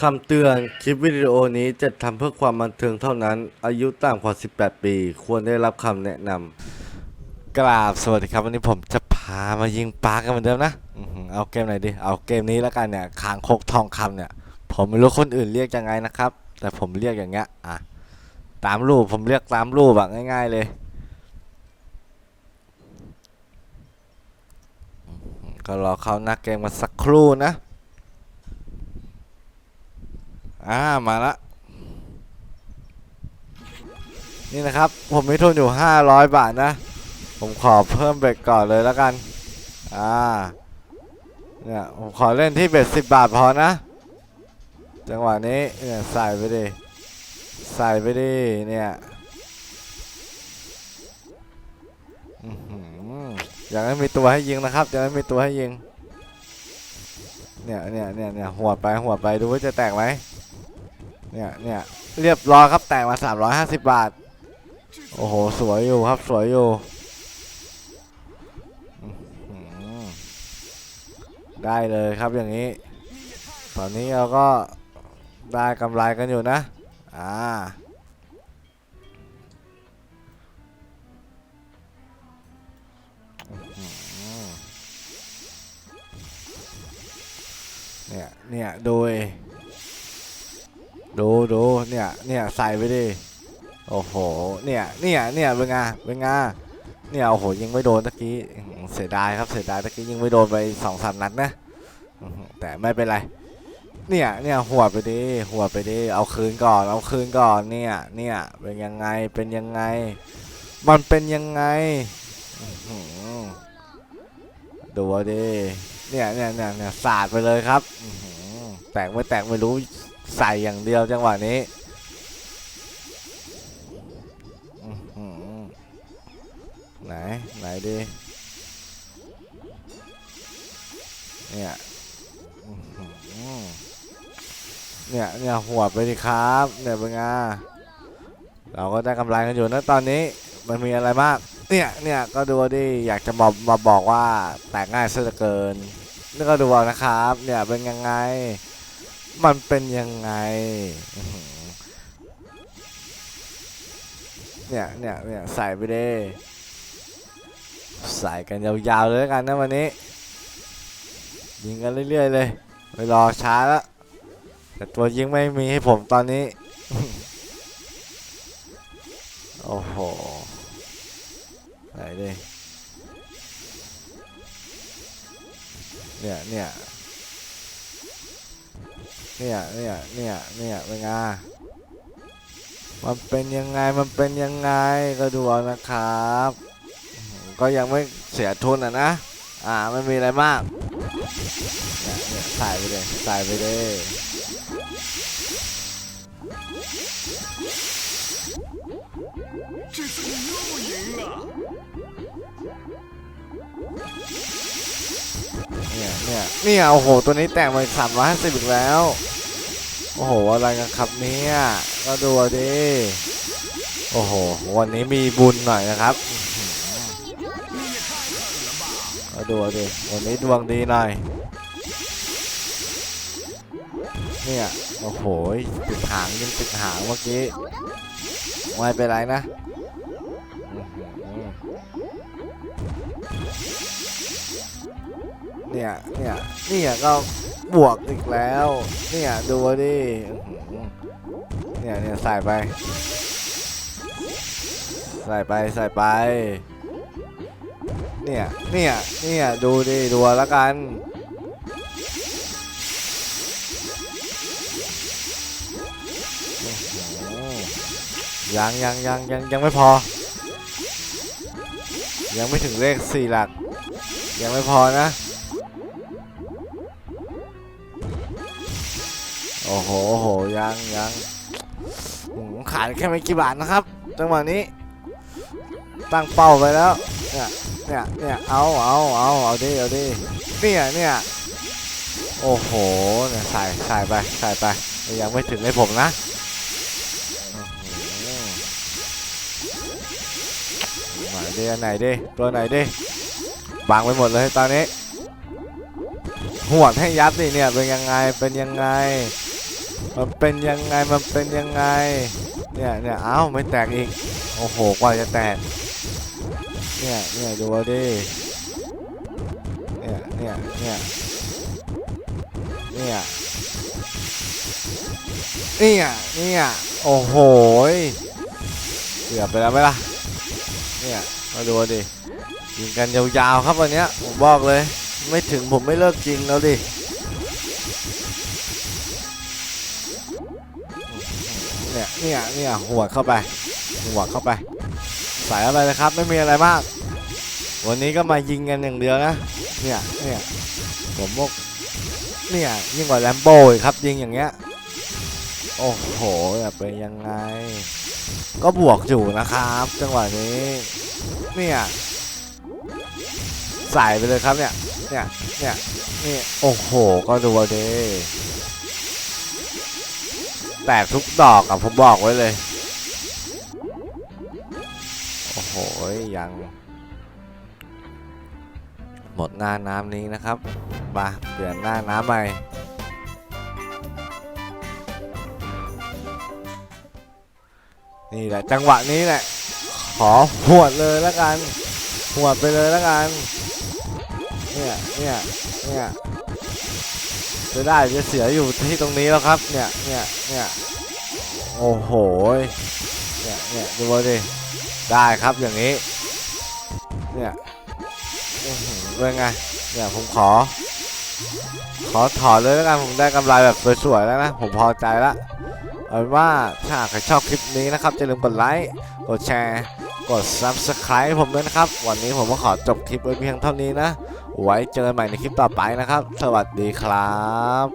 คำเตือน คลิปวิดีโอนี้จะทำเพื่อความบันเทิงเท่านั้น อายุต่ำกว่า 18 ปี ควรได้รับคำแนะนำกราบสวัสดีครับวันนี้ผมจะพามายิงปลากันเหมือนเดิมนะอื้อหือเอาเกมไหนดี เอาเกมนี้แล้วกันเนี่ยคางคกทองคำเนี่ย ผมไม่รู้คนอื่นเรียกยังไงนะครับ แต่ผมเรียกอย่างเงี้ยอะตามรูปผมเรียกตามรูปแบบง่าย ๆ เลยอื้อหือก็รอเข้าหน้าเกมกันสักครู่นะ อ่ามาละนี่นะครับ ผมมีทุนอยู่ 500 บาทนะ ผมขอเพิ่มเบ็ดก่อนเลยแล้วกัน อ่า เนี่ยผมขอเล่นที่เบ็ด10 บาทพอนะ จังหวะนี้เนี่ยใส่ไปดิ ใส่ไปดิ เนี่ยอยางนั้มีตัวให้ยิงนะครับอยางนั้มีตัวให้ยิง เนี่ยเนี่ยเนี่ยเนี่ยหัวไปหัวไปดูว่าจะแตกไหม เนี่ยเนี่ยเรียบร้อยครับแตกมา 350 บาท โอ้โห สวยอยู่ครับสวยอยู่ได้เลยครับอย่างนี้ ตอนนี้เราก็ได้กำไรกันอยู่นะ อ่าเนี่ย เนี่ย โดย ดูดูเนี่ยเนี่ยใส่ไปดิโอ้โหเนี่ยเนี่ยเนี่ยเป็นไงเป็นไงเนี่ยโอ้โหยิงไม่โดนตะกี้อื้อหือเสียดายครับเสียดายตะกี้ยิงไม่โดนไปสองสามนัดนะแต่ไม่เป็นไรเนี่ยเนี่ยหัวไปดิหัวไปดิเอาคืนก่อนเอาคืนก่อนเนี่ยเนี่ยเป็นยังไงเป็นยังไง มันเป็นยังไงดูดิเนี่ยเนี่ยเนี่ยเนี่ยสาดไปเลยครับแตกไม่แตกไม่รู้ ใส่อย่างเดียวจังหวะนี้ไหน ไหนดีเนี่ยเนี่ยเนี่ยหัวไปดิครับ เนี่ยเป็นไงเราก็ได้กำไรกันอยู่นะตอนนี้มันมีอะไรมาก เนี่ยเนี่ยก็ดูดิอยากจะมามาบอกว่าแตกง่ายซะเหลือเกินนี่ก็ดูเอานะครับ เนี่ยเป็นยังไง มันเป็นยังไง เนี่ยเนี่ยเนี่ยใส่ไปเด้ใส่กันยาวๆเลยกันนะวันนี้ ยิงกันเรื่อยๆเลยไม่รอช้าแล้วแต่ตัวยิงไม่มีให้ผมตอนนี้ โอ้โหไหนดิเนี่ยเนี่ย เนี่ยเนี่ยเนี่ยเนี่ยเป็นไงมันเป็นยังไงมันเป็นยังไงก็ดูเอานะครับ ก็ยังไม่เสียทุนอะนะ อ่าไม่มีอะไรมากเนี่ยเนี่ยใส่ไปเลยใส่ไปเลยเนี่ยเนี่ยเนี่ยโอ้โห ตัวนี้แต่งมาสามร้อยห้าสิบอีกแล้ว โอ้โห อะไรกันครับเนี่ยก็ดูดิ โอ้โห วันนี้มีบุญหน่อยนะครับก็ดูดิ วันนี้ดวงดีหน่อย เนี่ย โอ้โหติดหางยังติดหางเมื่อกี้ไม่เป็นไรนะเนี่ย เนี่ย เนี่ยก็ บวกอีกแล้ว เนี่ยดูดิเนี่ยเนี่ยใส่ไป ใส่ไปใส่ไป เนี่ยเนี่ยเนี่ยดูดิดูเอาละกันยังยังยังยังยังไม่พอ ยังไม่ถึงเลขสี่หลัก ยังไม่พอนะ อ้โหโอ้โหยังยังขายแค่ไม่กี่บาทนะครับ จังหวะนี้ ตั้งเป้าไปแล้ว เนี่ยเนี่ยเนี่ยเอาเอาเอาเอาดิเอาดิเนี่ยเนี่ยโอ้โหเนี่ยใส่ใส่ไปใส่ไปยังไม่ถึงให้ผมนะไหนดิอันไหนดิตัวไหนดิบังไปหมดเลยตอนนี้หวดให้ยับดิเนี่ยเป็นยังไงเป็นยังไง มันเป็นยังไง มันเป็นยังไง เนี่ยเนี่ยเอ้าไม่แตกอีก โอ้โห กว่าจะแตก เนี่ยเนี่ยดูดิ เนี่ยเนี่ยเนี่ยเนี่ยเนี่ยเนี่ยโอ้โหเกือบไปแล้วไหมล่ะ เนี่ยมาดูดิยิงกันยาวๆครับวันนี้ผมบอกเลย ไม่ถึงผมไม่เลิกจริงแล้วดิ เนี่ยเนี่ยเนี่ยหัวเข้าไป หัวเข้าไป ใส่อะไรเลยครับ ไม่มีอะไรมาก วันนี้ก็มายิงกันอย่างเดียวนะ เนี่ยเนี่ยผมบอกเนี่ยยิ่งกว่าแลมโบ้ครับยิงอย่างเงี้ย โอ้โหแบบเป็นยังไง ก็บวกอยู่นะครับ จังหวะนี้ เนี่ยใส่ไปเลยครับเนี่ย เนี่ย เนี่ย นี่ โอ้โห ก็ดูเอาดิ ตกทุกดอกอะผมบอกไว้เลย โอ้โห ยัง หมดหน้าน้ำนี้นะครับ มาเปลี่ยนหน้าน้ำใหม่นี่แหละจังหวะนี้แหละ ขอหวดเลยแล้วกันหวดไปเลยแล้วกัน เนี่ยเนี่ยเนี่ย จะได้จะเสียอยู่ที่ตรงนี้แล้วครับ เนี่ยเนี่ยเนี่ยโอ้โหเนี่ยเนี่ยดูเอาดิได้ครับอย่างนี้ เนี่ยอื้อหือเป็นไงเนี่ยผมขอ ขอถอนเลยแล้วกันผมได้กำไรแบบสวยๆแล้วนะผมพอใจละเอาเป็นว่าถ้าใครชอบคลิปนี้นะครับอย่าลืมกดไลค์กดแชร์ กด Subscribe ให้ผมด้วยนะครับ วันนี้ผมก็ขอจบคลิปไว้เพียงเท่านี้นะ ไว้เจอกันใหม่ในคลิปต่อไปนะครับ สวัสดีครับ